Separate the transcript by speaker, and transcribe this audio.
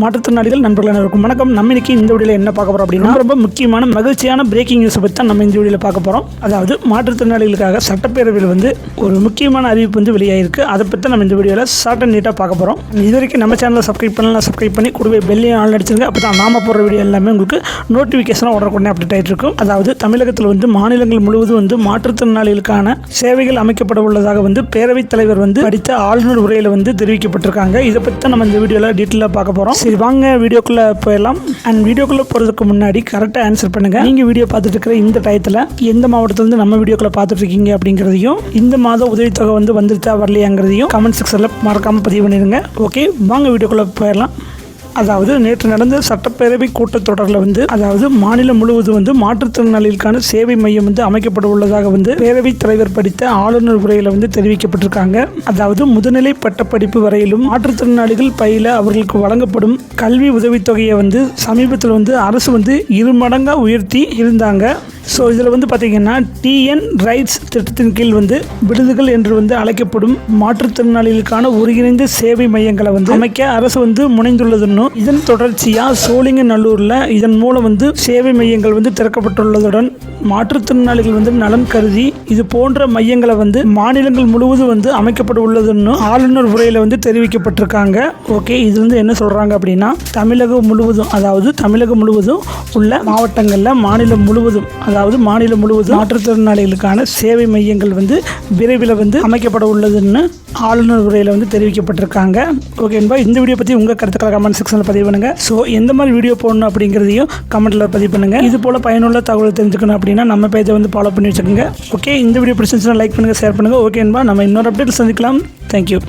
Speaker 1: மாற்றுத்திறனாளிகள் நண்பர்கள் அனைவருக்கும் வணக்கம். நம்ம இன்னைக்கு இந்த வீடியோவில் என்ன பார்க்க போகிறோம் அப்படின்னா ரொம்ப முக்கியமான மகிழ்ச்சியான பிரேக்கிங் நியூஸ் பற்றி தான் நம்ம இந்த வீடியோவில் பார்க்க போகிறோம் அதாவது மாற்றுத்திறனாளிகளுக்காக சட்டப்பேரவையில் வந்து ஒரு முக்கியமான அறிவிப்பு வந்து வெளியாயிருக்கு. அதை பற்றி நம்ம இந்த வீடியோவில் ஷார்ட் அண்ட் நீட்டாக பார்க்க போகிறோம் இது வரைக்கும் நம்ம சேனலை சப்ஸ்கிரைப் பண்ணலாம் சப்ஸ்கிரைப் பண்ணி கூடவே பெல்லையும் ஆள் அடிச்சிருங்க. அப்போ தான் நாம போகிற வீடியோ எல்லாமே உங்களுக்கு நோட்டிஃபிகேஷனாக உடனுக்குடனே அப்டேட் ஆகிட்டு இருக்கும். அதாவது தமிழகத்தில் வந்து மாநிலங்கள் முழுவதும் வந்து மாற்றுத்திறனாளிகளுக்கான சேவைகள் அமைக்கப்பட உள்ளதாக வந்து பேரவைத் தலைவர் வந்து படித்த ஆளுநர் உரையில் வந்து தெரிவிக்கப்பட்டிருக்காங்க. இதை பற்றி நம்ம இந்த வீடியோவில் டீட்டெயிலாக பார்க்க போகிறோம் சரி வாங்க வீடியோக்குள்ளே போயிடலாம். அண்ட் வீடியோக்குள்ளே போகிறதுக்கு முன்னாடி கரெக்டாக ஆன்சர் பண்ணுங்கள் நீங்கள் வீடியோ பார்த்துட்டு இருக்கிற இந்த டயத்தில் எந்த மாவட்டத்துலேருந்து நம்ம வீடியோக்குள்ளே பார்த்துட்டு இருக்கீங்க அப்படிங்கிறதையும் இந்த மாதம் உதவித்தொகை வந்து வந்துருச்சா வரலையாங்கிறதையும் கமெண்ட் செக்ஷனில் மறக்காமல் பதிவு பண்ணிடுங்க. ஓகே வாங்க வீடியோக்குள்ளே போயிடலாம். அதாவது நேற்று நடந்த சட்டப்பேரவை கூட்டத்தொடரில் வந்து அதாவது மாநிலம் முழுவதும் வந்து மாற்றுத்திறனாளிகளுக்கான சேவை மையம் வந்து அமைக்கப்பட உள்ளதாக வந்து பேரவைத் தலைவர் படித்த ஆளுநர் உரையில் வந்து தெரிவிக்கப்பட்டிருக்காங்க. அதாவது முதுநிலை பட்டப்படிப்பு வரையிலும் மாற்றுத்திறனாளிகள் பயில அவர்களுக்கு வழங்கப்படும் கல்வி உதவித்தொகையை வந்து சமீபத்தில் வந்து அரசு வந்து இரு மடங்காக உயர்த்தி இருந்தாங்க. ஸோ இதில் வந்து பார்த்தீங்கன்னா டிஎன் ரைட்ஸ் திட்டத்தின் கீழ் வந்து விடுதிகள் என்று வந்து அழைக்கப்படும் மாற்றுத்திறனாளிகளுக்கான ஒருங்கிணைந்த சேவை மையங்களை வந்து அமைக்க அரசு வந்து முனைந்துள்ளதுன்னு இதன் தொடர்ச்சியாக சோழிங்கநல்லூரில் இதன் மூலம் வந்து சேவை மையங்கள் வந்து திறக்கப்பட்டுள்ளதுடன் மாற்றுத்திறனாளிகள் வந்து நலன் கருதி இது போன்ற மையங்களை வந்து மாநிலங்கள் முழுவதும் வந்து அமைக்கப்பட உள்ளதுன்னு ஆளுநர் உரையில் வந்து தெரிவிக்கப்பட்டிருக்காங்க. ஓகே இது வந்து என்ன சொல்கிறாங்க அப்படின்னா தமிழகம் முழுவதும் அதாவது தமிழகம் முழுவதும் உள்ள மாவட்டங்களில் மாநிலம் முழுவதும் அதாவது மாநிலம் முழுவதும் மாற்றுத்திறனாளிகளுக்கான சேவை மையங்கள் வந்து விரைவில் வந்து அமைக்கப்பட உள்ளதுன்னு ஆளுநர் உரையில் வந்து தெரிவிக்கப்பட்டிருக்காங்க. ஓகேன்பா இந்த வீடியோ பற்றி உங்கள் கருத்துக்களை கமெண்ட் செக்ஷனில் பதிவு பண்ணுங்கள் ஸோ எந்த மாதிரி வீடியோ போடணும் அப்படிங்கிறதையும் கமெண்ட்டில் பதிவு பண்ணுங்கள் இது போல் பயனுள்ள தகவல் தெரிஞ்சுக்கணும் அப்படின்னா நம்ம பேஜை வந்து ஃபாலோ பண்ணி வச்சுக்கோங்க. ஓகே இந்த வீடியோ பிடிச்சிருந்துச்சுன்னா லைக் பண்ணுங்கள் ஷேர் பண்ணுங்கள் ஓகேன்பா நம்ம இன்னொரு அப்டேட் சந்திக்கலாம். தேங்க்யூ